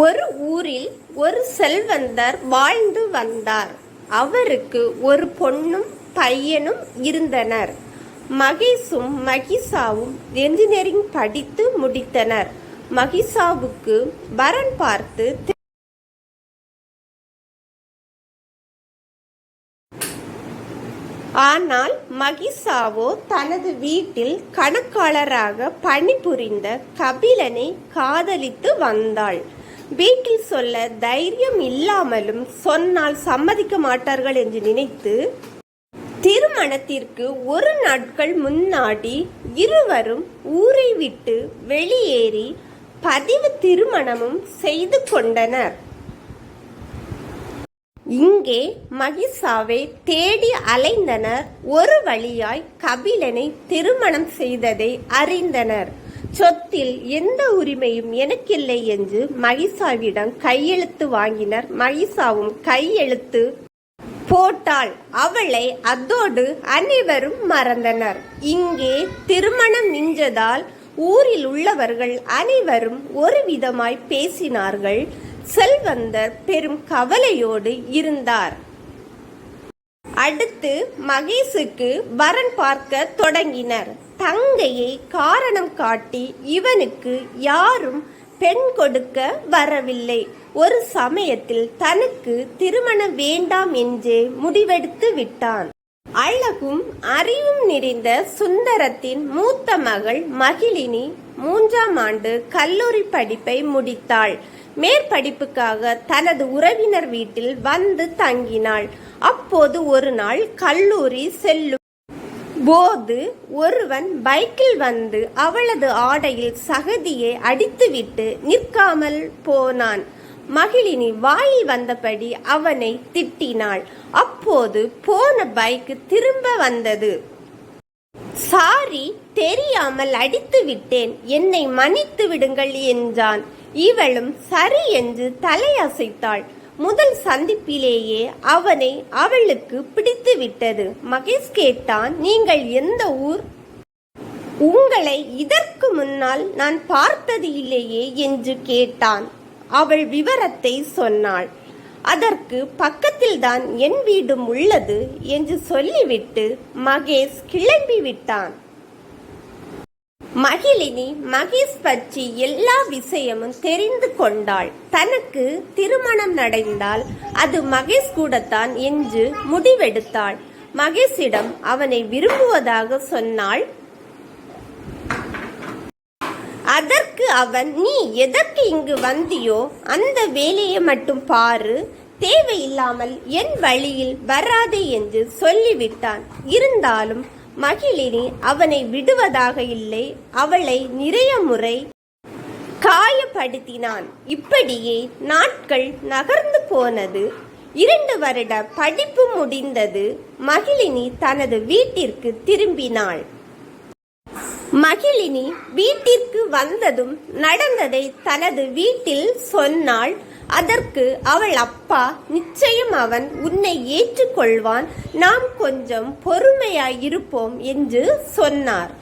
ஒரு ஊரில் ஒரு செல்வந்தர் வாழ்ந்து வந்தார். அவருக்கு ஒரு பொண்ணும் பையனும் இருந்தனர். மகேஷும் மகிஷாவும் என்ஜினியரிங் படித்து முடித்தனர். மகிஷாவுக்கு வரன் பார்த்து ஆனால் மகிஷாவோ தனது வீட்டில் கணக்காளராக பணிபுரிந்த கபிலனை காதலித்து வந்தாள். வீட்டில் சொல்ல தைரியம் இல்லாமலும் சொன்னால் சம்மதிக்க மாட்டார்கள் என்று நினைத்து திருமணத்திற்கு ஒரு நாட்கள் முன்னாடி இருவரும் ஊரை விட்டு வெளியேறி பதிவு திருமணமும் செய்து கொண்டனர். இங்கே மகிஷாவை தேடி அலைந்தனர். ஒரு வழியாய் கபிலனை திருமணம் செய்ததை அறிந்தனர். சொத்தில் எந்த உரிமையும் எனக்கில்லை என்று மகிஷாவிடம் கையெழுத்து வாங்கினர். மகிஷாவும் கையெழுத்து போட்டாள். அவளை அதோடு அனைவரும் மறந்தனர். இங்கே திருமணம் நின்றதால் ஊரில் உள்ளவர்கள் அனைவரும் ஒரு விதமாய் பேசினார்கள். செல்வந்தர் பெரும் கவலையோடு இருந்தார். அடுத்து மகேஷுக்கு வரன் பார்க்க தொடங்கினர். தங்கையை காரணம் காட்டி இவனுக்கு யாரும் பெண் கொடுக்க வரவில்லை. ஒரு சமயத்தில் தனக்கு திருமணம் வேண்டாம் என்றே முடிவெடுத்து விட்டான். அழகும் அறிவும் நிறைந்த சுந்தரத்தின் மூத்த மகள் மகிழினி மூன்றாம் ஆண்டு கல்லூரி படிப்பை முடித்தாள். மேற்படிப்புக்காக தனது உறவினர் வீட்டில் வந்து தங்கினாள். அப்போது ஒரு நாள் கல்லூரி செல்லும் போது ஒருவன் பைக்கில் வந்து அவளது ஆடையில் சகதியை அடித்துவிட்டு நிற்காமல் போனான். மகிழினி வாயில் வந்தபடி அவனை திட்டினாள். அப்போது போன பைக் திரும்ப வந்தது. சாரி தெரியாமல் அடித்து விட்டேன் என்னை மன்னித்து விடுங்கள் என்றான். இவளும் சரி என்று தலையசைத்தாள். முதல் சந்திப்பிலேயே அவனை அவளுக்கு பிடித்து விட்டது மகேஷ் கேட்டான் நீங்கள் எந்த ஊர்? உங்களை இதற்கு முன்னால் நான் பார்த்தது இல்லையே என்று கேட்டான். அவள் விவரத்தை சொன்னாள். அதற்கு பக்கத்தில்தான் என் வீடும் உள்ளது என்று சொல்லிவிட்டு மகேஷ் கிளம்பி விட்டான் மகிழினி மகேஷ் பற்றி எல்லா விஷயமும் தெரிந்து கொண்டாள். தனக்கு திருமணம் நடந்தால் அது மகேஷ் கூடத்தான் என்று முடிவெடுத்தாள். மகேஷிடம் அவனை விரும்புவதாக சொன்னாள். அதற்கு அவன் நீ எதற்கு இங்கு வந்தியோ? அந்த வேலையை மட்டும் பாரு. தேவையில்லாமல் என் வழியில் வராதே என்று சொல்லிவிட்டான். இருந்தாலும் மகிழினி அவனை விடுவதாக இல்லை. அவளை நிறைய முறை காயப்படுத்தினான். இப்படியே நாட்கள் நகர்ந்து போனது. இரண்டு வருட படிப்பு முடிந்தது. மகிழினி தனது வீட்டிற்கு திரும்பினாள். மகிழினி வீட்டிற்கு வந்ததும் நடந்ததை தனது வீட்டில் சொன்னாள். அதற்கு அவள் அப்பா நிச்சயம் அவன் உன்னை ஏற்றுக்கொள்வான். நாம் கொஞ்சம் பொறுமையாயிருப்போம் என்று சொன்னார்.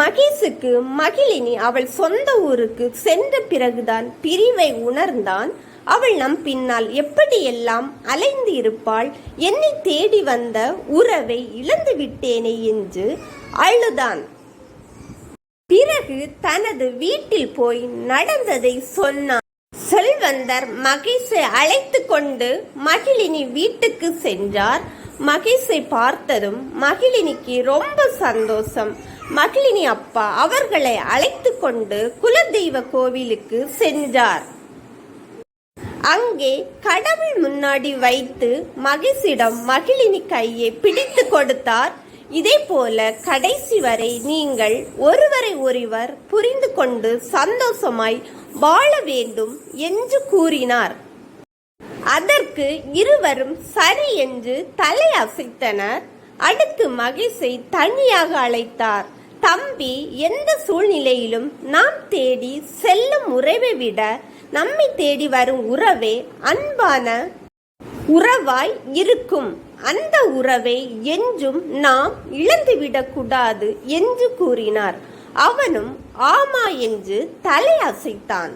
மகேஷுக்கு மகிழினி அவள் சொந்த ஊருக்கு சென்ற பிறகுதான் பிரிவை உணர்ந்தான். அவள் நம் பின்னால் எப்படியெல்லாம் அலைந்து இருப்பாள் என்னை தேடி வந்த உறவை இழந்து விட்டேனே என்று அழுதான். பிறகு தனது வீட்டில் போய் நடந்ததை சொன்னான். செல்வந்தர் மகேஷை அழைத்து கொண்டு மகிழினி வீட்டுக்கு சென்றார். மகேஷை பார்த்ததும் மகிழினிக்கு ரொம்ப சந்தோஷம். மகிழினி அப்பா அவர்களை அழைத்து கொண்டு குலதெய்வ கோவிலுக்கு சென்றார். அங்கே கடவுள் முன்னாடி வைத்து மகேஷிடம் மகிழினி கையை பிடித்து கொடுத்தார். இதே போல கடைசி வரை நீங்கள் ஒருவரை ஒருவர் புரிந்து கொண்டு சந்தோஷமாய் வாழ வேண்டும் என்று கூறினார். அதற்கு இருவரும் சரி என்று தலை அசைத்தனர். அடுத்து மகேஷை தனியாக அழைத்தார். தம்பி எந்த சூழ்நிலையிலும் நாம் தேடி செல்லும் உறவை விட நம்மை தேடி வரும் உறவே அன்பான உறவாய் இருக்கும். அந்த உறவை என்றும் நாம் இழந்துவிடக் கூடாது என்று கூறினார். அவனும் ஆமா என்று தலை அசைத்தான்.